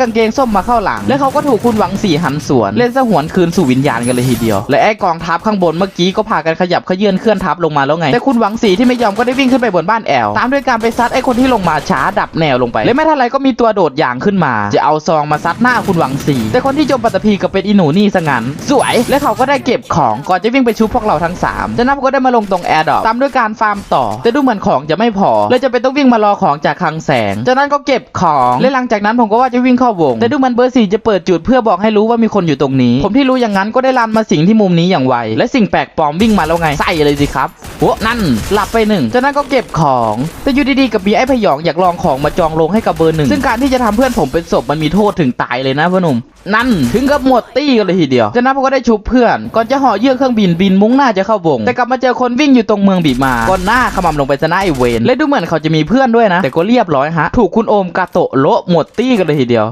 กางเกงส้มมาเข้าหลัง และเขาก็ถูกคุณหวังสีหันสวน เล่นสหวนคืนสู่วิญญาณกันเลยทีเดียว และไอ้กองทัพข้างบนเมื่อกี้ก็พากันขยับขยื่นเคลื่อนทัพลงมาแล้วไง แต่คุณหวังสีที่ไม่ยอมก็ได้วิ่งขึ้นไปบนบ้านแอลตามด้วยการไปซัดไอ้คนที่ลงมาช้าดับแนวลงไป และไม่ทันไรก็มีตัวโดดอย่างขึ้นมา จะเอาซองมาซัดหน้าคุณหวังสี แต่คนที่โจมปัตตภีก็เป็นอีหนูนี่ซะงั้น สวย และเขาก็ได้เก็บของก่อนจะวิ่งไปชุบพวกเราทั้งสามจากนั้นก็ได้มาลงตรงแอร์ดอปตามด้วยการฟาร์มต่อ แต่ดูเหมือนของจะไม่พอเลยจะเป็นต้องวิ่งมารอของจากคลังแสงจากนั้นก็เก็บของและหลังจากนั้นผมก็ว่าจะวิ่งเข้าวง แต่ดูมันเบอร์สี่จะเปิดจุดเพื่อบอกให้รู้ว่ามีคนอยู่ตรงนี้ ผมที่รู้อย่างนั้นก็ได้ลันมาสิงที่มุมนี้อย่างไวและสิ่งแปลกปลอมวิ่งมาแล้วไงใส่เลยสิครับ โอ้นั่น หลับไปหนึ่งจากนั้นก็เก็บของ แต่อยู่ดีๆกับมีไอ้พยองอยากลองของมาจองลงให้กับเบอร์หนึ่งซึ่งการที่จะทำเพื่อนผมเป็นศพมันมีโทษถึงตายเลยนะพ่อหนุ่มนั่นถึงกับหมดตี้กันเลยทีเดียวจากนั้นผมก็ได้ชุบเพื่อน ก่อนจะห่อเยื่อเครื่องบินบินมุ่งหน้าจะเข้าวง แต่กลับมาเจอคนวิ่งอยู่ตรงเมืองบีมาก่อนหน้าขมำลงไปซะหน้าไอเวนและดูเหมือนเขาจะมีเพื่อนด้วยนะ แต่ก็เรียบร้อยฮะ ถูกคุณโอมกาโตะโละหมดตี้กันเลยทีเดียว